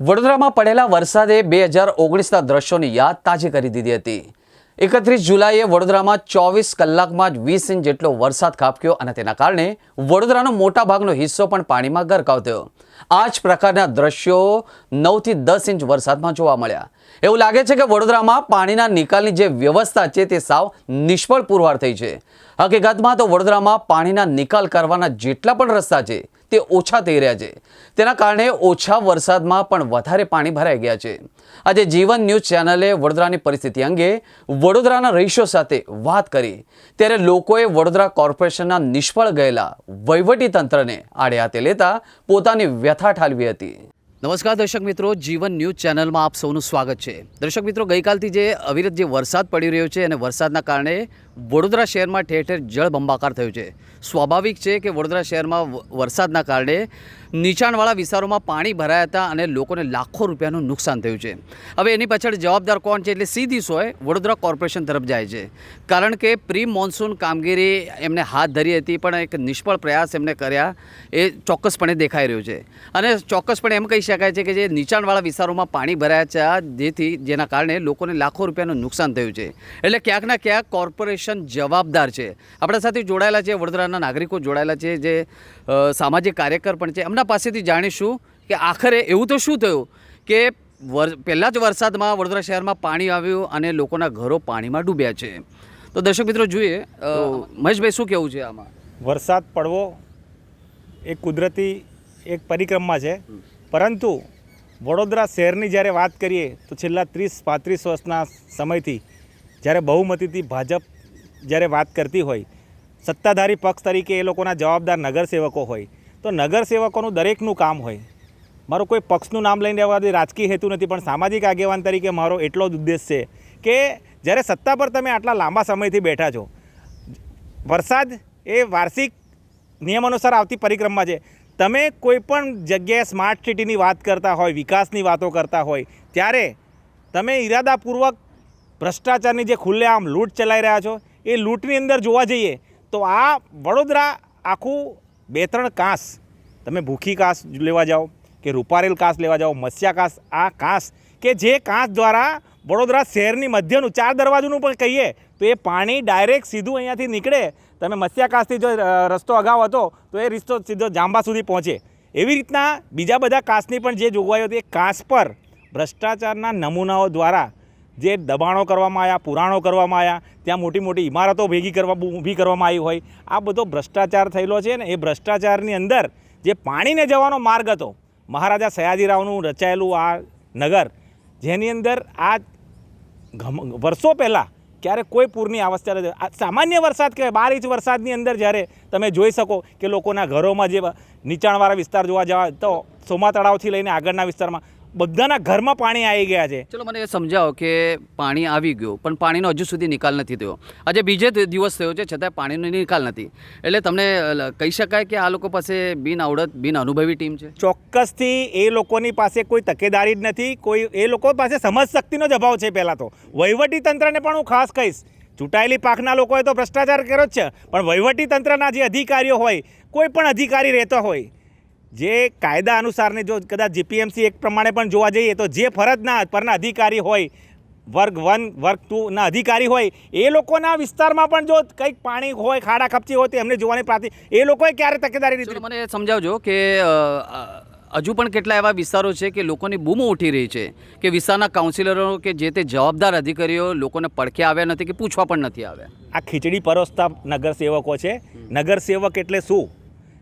વડોદરામાં પડેલા વરસાદે બે હજાર ઓગણીસના દ્રશ્યોની યાદ તાજી કરી દીધી હતી. એકત્રીસ જુલાઈએ વડોદરામાં ચોવીસ કલાકમાં જ વીસ ઇંચ જેટલો વરસાદ ખાબક્યો અને તેના કારણે વડોદરાનો મોટા ભાગનો હિસ્સો પણ પાણીમાં ગરકાવ થયો આ જ પ્રકારના દ્રશ્યો નવથી દસ ઇંચ વરસાદમાં જોવા મળ્યા. એવું લાગે છે કે વડોદરામાં પાણીના નિકાલની જે વ્યવસ્થા છે તે સાવ નિષ્ફળ પુરવાર થઈ છે. હકીકતમાં તો વડોદરામાં પાણીના નિકાલ કરવાના જેટલા પણ રસ્તા છે તે ઓછા થઈ રહ્યા છે. તેના કારણે ઓછા વરસાદમાં પણ વધારે પાણી ભરાઈ ગયા છે. આજે જીવન ન્યૂઝ ચેનલે વડોદરાની પરિસ્થિતિ અંગે વડોદરાના રહીશો સાથે વાત કરી. ત્યારે લોકોએ વડોદરા કોર્પોરેશનના નિષ્ફળ ગયેલા વહીવટી તંત્રને આડે હાથે લેતા પોતાની વ્યથા ઠાલવી હતી. નમસ્કાર દર્શક મિત્રો, જીવન ન્યૂઝ ચેનલમાં આપ સૌનું સ્વાગત છે. દર્શક મિત્રો, ગઈકાલથી જે અવિરત જે વરસાદ પડી રહ્યો છે અને વરસાદના કારણે વડોદરા શહેરમાં ઠેર ઠેર જળબંબાકાર થયું છે. સ્વાભાવિક છે કે વડોદરા શહેરમાં વરસાદના કારણે નીચાણવાળા વિસ્તારોમાં પાણી ભરાયા હતા અને લોકોને લાખો રૂપિયાનું નુકસાન થયું છે. હવે એની પાછળ જવાબદાર કોણ છે એટલે સીધી સોય વડોદરા કોર્પોરેશન તરફ જાય છે. કારણ કે પ્રી મોન્સૂન કામગીરી એમને હાથ ધરી હતી પણ એક નિષ્ફળ પ્રયાસ એમને કર્યા એ ચોક્કસપણે દેખાઈ રહ્યું છે. અને ચોક્કસપણે એમ કહી શકાય છે કે જે નીચાણવાળા વિસ્તારોમાં પાણી ભરાયા છે જેથી, જેના કારણે લોકોને લાખો રૂપિયાનું નુકસાન થયું છે. એટલે ક્યાંક ના ક્યાંક કોર્પોરેશન જવાબદાર છે. આપણા સાથે જોડાયેલા છે વડોદરાના નાગરિકો જોડાયેલા છે જે સામાજિક કાર્યકર પણ છે. એમના પાસેથી જાણીશું કે આખરે એવું તો શું થયું કે વર પહેલાં જ વરસાદમાં વડોદરા શહેરમાં પાણી આવ્યું અને લોકોના ઘરો પાણીમાં ડૂબ્યા છે. તો દર્શક મિત્રો જોઈએ મહેશભાઈ શું કહેવું છે આમાં? વરસાદ પડવો એ કુદરતી એક પરિક્રમા છે. પરંતુ વડોદરા શહેરની જ્યારે વાત કરીએ તો છેલ્લા ત્રીસ પાંત્રીસ વર્ષના સમયથી જ્યારે બહુમતીથી ભાજપ જ્યારે વાત કરતી હોય, સત્તાધારી પક્ષ તરીકે એ લોકોના જવાબદાર નગરસેવકો હોય, તો નગરસેવકોનું દરેકનું કામ હોય. મારો કોઈ પક્ષનું નામ લઈને આવવાથી રાજકીય હેતુ નથી, પણ સામાજિક આગેવાન તરીકે મારો એટલો જ ઉદ્દેશ છે કે જ્યારે સત્તા પર તમે આટલા લાંબા સમયથી બેઠા છો, વરસાદ એ વાર્ષિક નિયમ અનુસાર આવતી પરિક્રમા છે. તમે કોઈ પણ જગ્યાએ સ્માર્ટ સિટીની વાત કરતા હોય, વિકાસની વાતો કરતા હોય, ત્યારે તમે ઈરાદાપૂર્વક ભ્રષ્ટાચારની જે ખુલ્લેઆમ લૂંટ ચલાવી રહ્યા છો એ લૂંટની અંદર જોવા જઈએ તો આ વડોદરા આખું બે ત્રણ કાંસ. તમે ભૂખી કાંસ લેવા જાઓ કે રૂપારેલ કાંસ લેવા જાઓ, મત્સ્યા કાંસ, આ કાંસ કે જે કાંસ દ્વારા વડોદરા શહેરની મધ્યનું ચાર દરવાજોનું પણ કહીએ તો એ પાણી ડાયરેક્ટ સીધું અહીંયાથી નીકળે. તમે મત્સ્યાકાશથી જો રસ્તો અગાઉ હતો તો એ રસ્તો સીધો જાંબા સુધી પહોંચે. એવી રીતના બીજા બધા કાંસની પણ જે જોગવાઈઓ હતી, એ કાંસ પર ભ્રષ્ટાચારના નમૂનાઓ દ્વારા જે દબાણો કરવામાં આવ્યા, પુરાણો કરવામાં આવ્યા, ત્યાં મોટી મોટી ઇમારતો ભેગી કરવા ઊભી કરવામાં આવી હોય, આ બધો ભ્રષ્ટાચાર થયેલો છે ને એ ભ્રષ્ટાચારની અંદર જે પાણીને જવાનો માર્ગ હતો, મહારાજા સયાજીરાવનું રચાયેલું આ નગર, જેની અંદર આ વર્ષો પહેલાં ક્યારે કોઈ પૂરની આવસ્થા નથી. સામાન્ય વરસાદ કહેવાય, બાર ઇંચ વરસાદની અંદર જ્યારે તમે જોઈ શકો કે લોકોના ઘરોમાં જે નીચાણવાળા વિસ્તાર જોવા જવા, તો સોમા તળાવથી લઈને આગળના વિસ્તારમાં બધાના ઘરમાં પાણી આવી ગયા છે. ચલો મને એ સમજાવો કે પાણી આવી ગયું પણ પાણીનો હજુ સુધી નિકાલ નથી થયો. આજે બીજે દિવસ થયો છે છતાં પાણીનો નિકાલ નથી. એટલે તમને કહી શકાય કે આ લોકો પાસે બિન આવડત બિન અનુભવી ટીમ છે? ચોક્કસથી એ લોકોની પાસે કોઈ તકેદારી જ નથી કોઈ એ લોકો પાસે સમજ શક્તિનો જ અભાવ છે પહેલાં તો. વહીવટી તંત્રને પણ હું ખાસ કહીશ. ચૂંટાયેલી પાકના લોકોએ તો ભ્રષ્ટાચાર કર્યો જ છે પણ વહીવટી તંત્રના જે અધિકારીઓ હોય કોઈ પણ અધિકારી રહેતો હોય જે કાયદા અનુસારની જો કદાચ જીપીએમસી એક પ્રમાણે પણ જોવા જઈએ તો જે ફરજના પરના અધિકારી હોય વર્ગ વન વર્ગ ટુના અધિકારી હોય એ લોકોના વિસ્તારમાં પણ જો કંઈક પાણી હોય ખાડા ખપચી હોય તો એમને જોવાની પ્રાથી એ લોકોએ ક્યારે તકેદારી લીધી? મને સમજાવજો કે હજુ પણ કેટલા એવા વિસ્તારો છે કે લોકોની બૂમો ઉઠી રહી છે કે વિસ્તારના કાઉન્સિલરો કે જે તે જવાબદાર અધિકારીઓ લોકોને પડખે આવ્યા નથી કે પૂછવા પણ નથી આવ્યા? આ ખીચડી પરોસતા નગરસેવકો છે. નગરસેવક એટલે શું?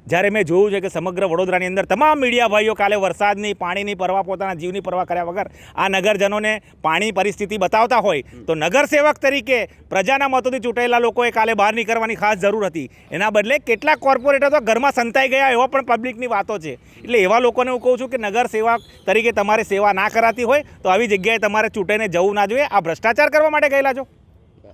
જ્યારે મેં જોયું છે કે સમગ્ર વડોદરાની અંદર તમામ મીડિયા ભાઈઓ કાલે વરસાદની, પાણીની પરવા પોતાના જીવની પરવા કર્યા વગર આ નગરજનોને પાણી પરિસ્થિતિ બતાવતા હોય તો નગરસેવક તરીકે પ્રજાના મતોથી ચૂંટાયેલા લોકોએ કાલે બહાર નીકળવાની ખાસ જરૂર હતી. એના બદલે કેટલાક કોર્પોરેટર તો ઘરમાં સંતાઈ ગયા એવા પણ પબ્લિકની વાતો છે. એટલે એવા લોકોને હું કહું છું કે નગરસેવક તરીકે તમારે સેવા ના કરાતી હોય તો આવી જગ્યાએ તમારે ચૂંટાઈને જવું ના જોઈએ. આ ભ્રષ્ટાચાર કરવા માટે ગયેલા છો?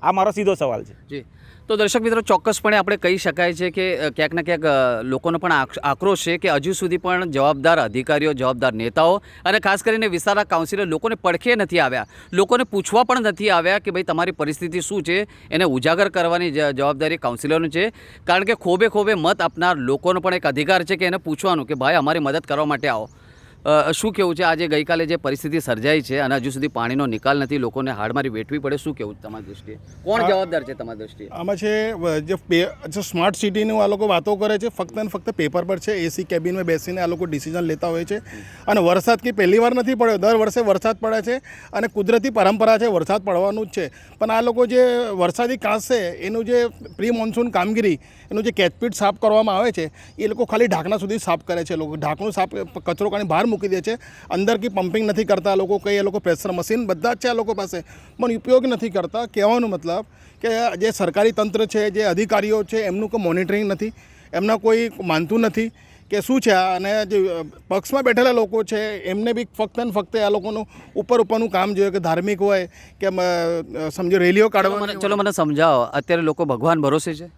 આ મારો સીધો સવાલ છે. જી. તો દર્શક મિત્રો, ચોક્કસપણે આપણે કહી શકાય છે કે ક્યાંક ને ક્યાંક લોકોનો પણ આક્રોશ છે કે હજુ સુધી પણ જવાબદાર અધિકારીઓ, જવાબદાર નેતાઓ અને ખાસ કરીને વિસ્તારના કાઉન્સિલર લોકોને પડખે નથી આવ્યા. લોકોને પૂછવા પણ નથી આવ્યા કે ભાઈ તમારી પરિસ્થિતિ શું છે? એને ઉજાગર કરવાની જવાબદારી કાઉન્સિલરનું છે. કારણ કે ખોબે ખોબે મત આપનાર લોકોનો પણ એક અધિકાર છે કે એને પૂછવાનું કે, ભાઈ, અમારી મદદ કરવા માટે આવો. શું કેવું છે? આજે ગઈકાલે જે પરિસ્થિતિ સર્જાઈ છે અને હજુ સુધી પાણીનો નિકાલ નથી લોકોને હાડમારી વેઠવી પડે શું કેવું તમારી દૃષ્ટિએ કોણ જવાબદાર છે તમારી દૃષ્ટિએ આમાં છે જે જે સ્માર્ટ સિટીની આ લોકો વાતો કરે છે ફક્ત ને ફક્ત પેપર પર છે એસી કેબિનમાં બેસીને આ લોકો ડિસિઝન લેતા હોય છે. અને વરસાદ કે પહેલી વાર નથી પડ્યો દર વર્ષે વરસાદ પડે છે અને કુદરતી પરંપરા છે વરસાદ પડવાનું જ છે. પણ આ લોકો જે વરસાદી કાંસ છે એનું જે પ્રી મોન્સૂન કામગીરી એનું જે કેચપીટ સાફ કરવામાં આવે છે એ લોકો ખાલી ઢાંકણા સુધી સાફ કરે છે લોકો. ઢાંકણું સાફ કચરો કાઢી બહાર મૂકી દે છે. અંદર કી પમ્પિંગ નથી કરતા આ લોકો કંઈ એ લોકો પ્રેશર મશીન બધા જ છે આ લોકો પાસે. પણ ઉપયોગ નથી કરતા. કહેવાનો મતલબ કે જે સરકારી તંત્ર છે જે અધિકારીઓ છે એમનું કોઈ મોનિટરિંગ નથી. એમના કોઈ માનતું નથી કે શું છે આ. અને જે પક્ષમાં બેઠેલા લોકો છે એમને બી ફક્ત ને ફક્ત આ લોકોનું ઉપર ઉપરનું કામ જોઈએ કે ધાર્મિક હોય કે સમજો રેલીઓ કાઢવા ચલો મને સમજાવો. અત્યારે લોકો ભગવાન ભરોસે છે?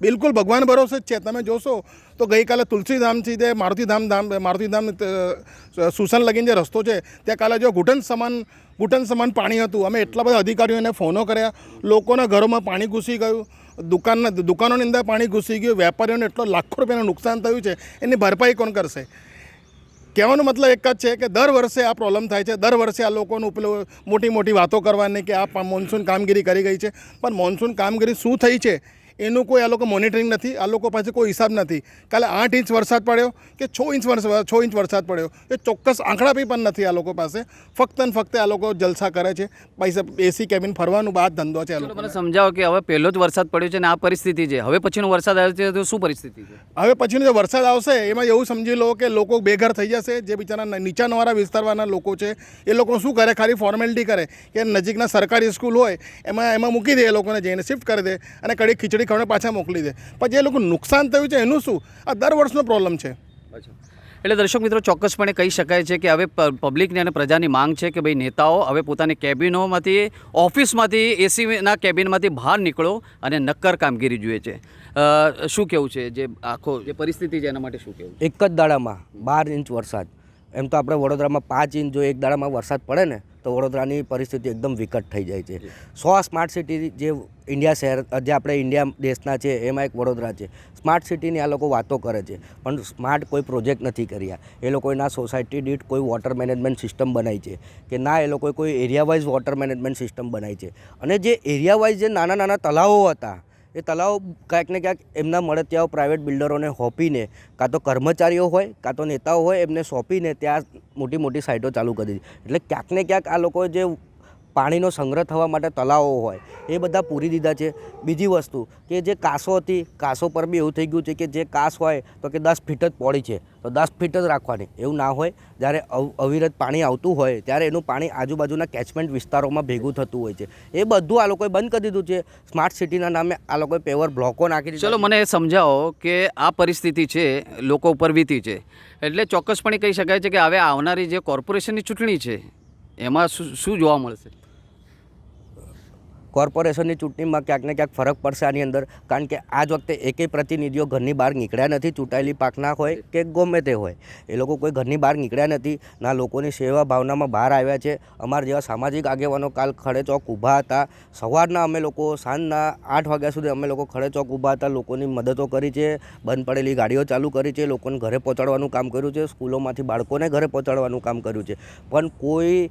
બિલકુલ, ભગવાન ભરોસે જ છે. તમે જોશો તો ગઈકાલે તુલસીધામથી જે મારુતિધામ ધામ, મારુતિધામ સુસન લગીન જે રસ્તો છે, ત્યાં કાલે જો ઘૂંટણ સમાન ઘૂંટણ સમાન પાણી હતું. અમે એટલા બધા અધિકારીઓને ફોનો કર્યા. લોકોના ઘરોમાં પાણી ઘૂસી ગયું. દુકાનના, દુકાનોની અંદર પાણી ઘૂસી ગયું. વેપારીઓને એટલો લાખો રૂપિયાનું નુકસાન થયું છે. એની ભરપાઈ કોણ કરશે? કહેવાનો મતલબ એક જ છે કે દર વર્ષે આ પ્રોબ્લેમ થાય છે. દર વર્ષે આ લોકોનું પેલું મોટી મોટી વાતો કરવાની કે આ મોન્સૂન કામગીરી કરી ગઈ છે. પણ મોન્સૂન કામગીરી શું થઈ છે? એનું કોઈ આ લોકો મોનિટરિંગ નથી આ લોકો પાસે કોઈ હિસાબ નથી. કાલે આઠ ઇંચ વરસાદ પડ્યો કે છ ઇંચ છ ઇંચ વરસાદ પડ્યો? એ ચોક્કસ આંકડા બી પણ નથી આ લોકો પાસે. ફક્ત ને ફક્ત આ લોકો જલસા કરે છે. પૈસા એસી કેબિન ફરવાનું બાદ ધંધો છે આ લોકો મને સમજાવો કે હવે પહેલો જ વરસાદ પડ્યો છે અને આ પરિસ્થિતિ છે. હવે પછીનો વરસાદ આવે છે તો શું પરિસ્થિતિ છે? હવે પછીનો જે વરસાદ આવશે એમાં એવું સમજી લો કે લોકો બેઘર થઈ જશે. જે બિચારા નીચાણવાળા વિસ્તારવાના લોકો છે એ લોકો શું કરે? ખાલી ફોર્મેલિટી કરે કે નજીકના સરકારી સ્કૂલ હોય એમાં એમાં મૂકી દે એ લોકોને જઈને શિફ્ટ કરી દે અને કડી ખીચડી ખવડે પાછા મોકલી દે. પણ જે લોકો નુકસાન થયું છે એનું શું? આ દર વર્ષનો પ્રોબ્લેમ છે. એટલે દર્શક મિત્રો ચોક્કસપણે કહી શકાય છે કે હવે પબ્લિકની અને પ્રજાની માંગ છે કે ભાઈ નેતાઓ હવે પોતાની કેબિનોમાંથી ઓફિસમાંથી એસીના કેબિનમાંથી બહાર નીકળો અને નક્કર કામગીરી જોઈએ છે. શું કેવું છે? જે આખો જે પરિસ્થિતિ છે એના માટે શું કેવું એક જ દાડામાં બાર ઇંચ વરસાદ. એમ તો આપણે વડોદરામાં પાંચ ઇંચ જો એક દાડામાં વરસાદ પડે ને તો વડોદરાની પરિસ્થિતિ એકદમ વિકટ થઈ જાય છે. સો સ્માર્ટ સિટી જે ઇન્ડિયા શહેર જે આપણે ઇન્ડિયા દેશના છે, એમાં એક વડોદરા છે. સ્માર્ટ સિટીની આ લોકો વાતો કરે છે, પણ સ્માર્ટ કોઈ પ્રોજેક્ટ નથી કર્યા. એ લોકોએ ના સોસાયટી દીઠ કોઈ વોટર મેનેજમેન્ટ સિસ્ટમ બનાવી છે, કે ના એ લોકોએ કોઈ area wise water management system બનાવી છે. અને જે એરિયા વાઇઝ જે નાના નાના તલાવો હતા એ તલાવ ક્યાંક ને ક્યાંક એમના મળે ત્યાં પ્રાઇવેટ બિલ્ડરોને સોંપીને, કાં તો કર્મચારીઓ હોય, કાં તો નેતાઓ હોય, એમને સોંપીને ત્યાં મોટી મોટી સાઇટો ચાલુ કરી દીધી. એટલે ક્યાંક ને ક્યાંક આ લોકો જે પાણીનો સંગ્રહ થવા માટે તલાવો હોય એ બધા પૂરી દીધા છે. બીજી વસ્તુ કે જે કાસો હતી કાસો પર બી એવું થઈ ગયું છે કે જે કાસ હોય તો કે દસ ફીટ જ પોળી છે. તો દસ ફીટ જ રાખવાની એવું ના હોય. જ્યારે અવ- અવિરત પાણી આવતું હોય ત્યારે એનું પાણી આજુબાજુના કેચમેન્ટ વિસ્તારોમાં ભેગું થતું હોય છે. એ બધું આ લોકોએ બંધ કરી દીધું છે. સ્માર્ટ સિટીના નામે આ લોકોએ પેવર બ્લોકો નાખી દીધા ચલો મને સમજાવો કે આ પરિસ્થિતિ છે લોકો ઉપર વીતી છે. એટલે ચોક્કસપણે કહી શકાય છે કે હવે આવનારી જે કોર્પોરેશનની ચૂંટણી છે એમાં શું શું જોવા મળશે? કોર્પોરેશનની ચૂંટણીમાં ક્યાંક ને ક્યાંક ફરક પડશે આની અંદર. કારણ કે આજ વખતે એકેય પ્રતિનિધિઓ ઘરની બહાર નીકળ્યા નથી. ચૂંટાયેલી પાકના હોય કે ગમે તે હોય. એ લોકો કોઈ ઘરની બહાર નીકળ્યા નથી. ના, લોકોની સેવા ભાવનામાં બહાર આવ્યા છે. અમારા જેવા સામાજિક આગેવાનો કાલ ખડે ચોક ઊભા હતા. સવારના અમે લોકો સાંજના આઠ વાગ્યા સુધી અમે લોકો ખડે ચોક ઊભા હતા. લોકોની મદદો કરી છે. બંધ પડેલી ગાડીઓ ચાલુ કરી છે. લોકોને ઘરે પહોંચાડવાનું કામ કર્યું છે. સ્કૂલોમાંથી બાળકોને ઘરે પહોંચાડવાનું કામ કર્યું છે. પણ કોઈ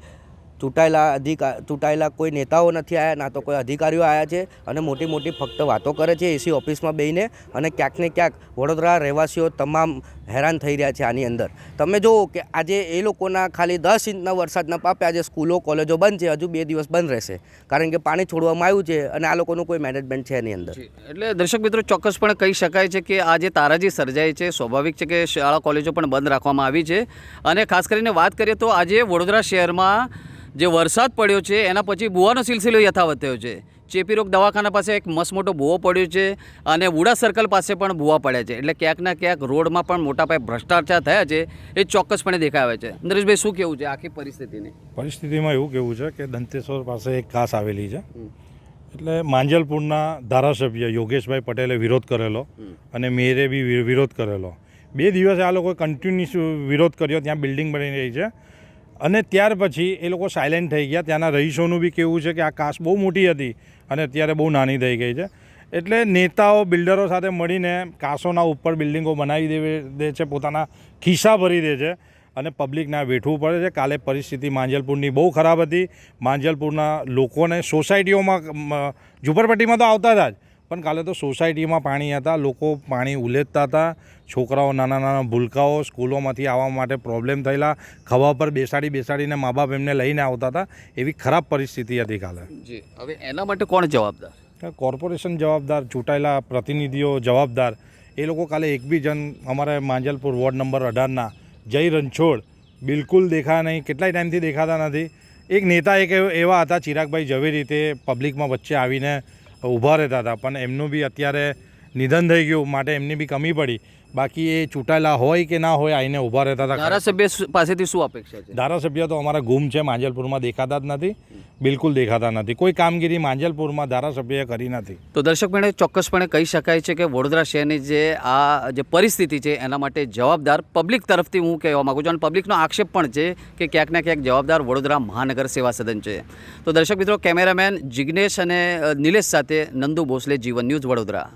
ચૂંટાયેલા અધિકાર ચૂંટાયેલા કોઈ નેતાઓ નથી આવ્યા ના તો કોઈ અધિકારીઓ આવ્યા છે અને મોટી મોટી ફક્ત વાતો કરે છે એસી ઓફિસમાં બેહીને અને ક્યાંક ને ક્યાંક વડોદરા રહેવાસીઓ તમામ હેરાન થઈ રહ્યા છે આની અંદર. તમે જુઓ કે આજે એ લોકોના ખાલી દસ ઇંચના વરસાદના પાપે આજે સ્કૂલો, કોલેજો બંધ છે, હજુ બે દિવસ બંધ રહેશે. કારણ કે પાણી છોડવામાં આવ્યું છે અને આ લોકોનું કોઈ મેનેજમેન્ટ છે એની અંદર. એટલે દર્શક મિત્રો ચોક્કસપણે કહી શકાય છે કે આ જે તારાજી સર્જાય છે. સ્વાભાવિક છે કે શાળા, કોલેજો પણ બંધ રાખવામાં આવી છે. અને ખાસ કરીને વાત કરીએ તો આજે વડોદરા શહેરમાં જે વરસાદ પડ્યો છે એના પછી બુવાનો સિલસિલો યથાવત થયો છે. ચેપી રોગ દવાખાના પાસે એક મસ્ત મોટો ભૂવો પડ્યો છે અને વુડા સર્કલ પાસે પણ ભૂવા પડ્યા છે. એટલે ક્યાંક ના ક્યાંક રોડમાં પણ મોટા પાયે ભ્રષ્ટાચાર થયા છે એ ચોક્કસપણે દેખાય છે. નરેશભાઈ શું કેવું છે આખી પરિસ્થિતિની? પરિસ્થિતિમાં એવું કેવું છે કે દંતેશ્વર પાસે એક ખાસ આવેલી છે. એટલે માંજલપુરના ધારાસભ્ય યોગેશભાઈ પટેલે વિરોધ કરેલો અને મેયરે બી વિરોધ કરેલો. બે દિવસે આ લોકોએ કન્ટિન્યુઅસ વિરોધ કર્યો ત્યાં બિલ્ડિંગ બની રહી છે. અને ત્યાર પછી એ લોકો સાયલેન્ટ થઈ ગયા. ત્યાંના રહીશોનું બી કેવું છે કે આ કાસ બહુ મોટી હતી અને અત્યારે બહુ નાની થઈ ગઈ છે. એટલે નેતાઓ બિલ્ડરો સાથે મળીને કાસોના ઉપર બિલ્ડિંગો બનાવી દે દે છે, પોતાના ખિસ્સા ભરી દે છે અને પબ્લિકને વેઠવું પડે છે. કાલે પરિસ્થિતિ માંજલપુરની બહુ ખરાબ હતી. માંજલપુરના લોકોને સોસાયટીઓમાં ઝૂંપડપટ્ટીમાં તો આવતા હતા જ. પણ કાલે તો સોસાયટીમાં પાણી હતા લોકો પાણી ઉલેચતા હતા છોકરાઓ નાના નાના ભૂલકાઓ સ્કૂલોમાંથી આવવા માટે પ્રોબ્લેમ થયેલા ખવા પર બેસાડી બેસાડીને મા બાપ એમને લઈને આવતા હતા એવી ખરાબ પરિસ્થિતિ હતી કાલે. જી હવે એના માટે કોણ જવાબદાર? કોર્પોરેશન જવાબદાર ચૂંટાયેલા પ્રતિનિધિઓ જવાબદાર એ લોકો કાલે એક બી જણ અમારે માંજલપુર વોર્ડ નંબર અઢારના જય રણછોડ બિલકુલ દેખાયા નહીં કેટલાય ટાઈમથી દેખાતા નથી. એક નેતા એક એવ- એવા હતા ચિરાગભાઈ ઝવેરી તે પબ્લિકમાં વચ્ચે આવીને ઊભા રહેતા હતા. પણ એમનું બી અત્યારે નિધન થઈ ગયું, માટે એમની બી કમી પડી. બાકી એ ચૂંટાયેલા હોય કે ના હોય આઈને ઊભા રહેતા હતા. ધારાસભ્ય પાસેથી શું અપેક્ષા છે? ધારાસભ્ય તો અમારા ગુમ છે માંજલપુરમાં દેખાતા જ નથી. બિલકુલ દેખાતા નથી. કોઈ કામગીરી માંજલપુરમાં ધારાસભ્યએ કરી નથી. તો દર્શક દર્શકપણે ચોક્કસપણે કહી શકાય છે કે વડોદરા શહેરની જે આ જે પરિસ્થિતિ છે એના માટે જવાબદાર પબ્લિક તરફથી હું કહેવા માગું છું અને પબ્લિકનો આક્ષેપ પણ છે કે ક્યાંક ને ક્યાંક જવાબદાર વડોદરા મહાનગર સેવા સદન છે. તો દર્શક મિત્રો કેમેરામેન જિગ્નેશ અને નિલેશ સાથે નંદુ ભોસલે જીવન ન્યૂઝ વડોદરા.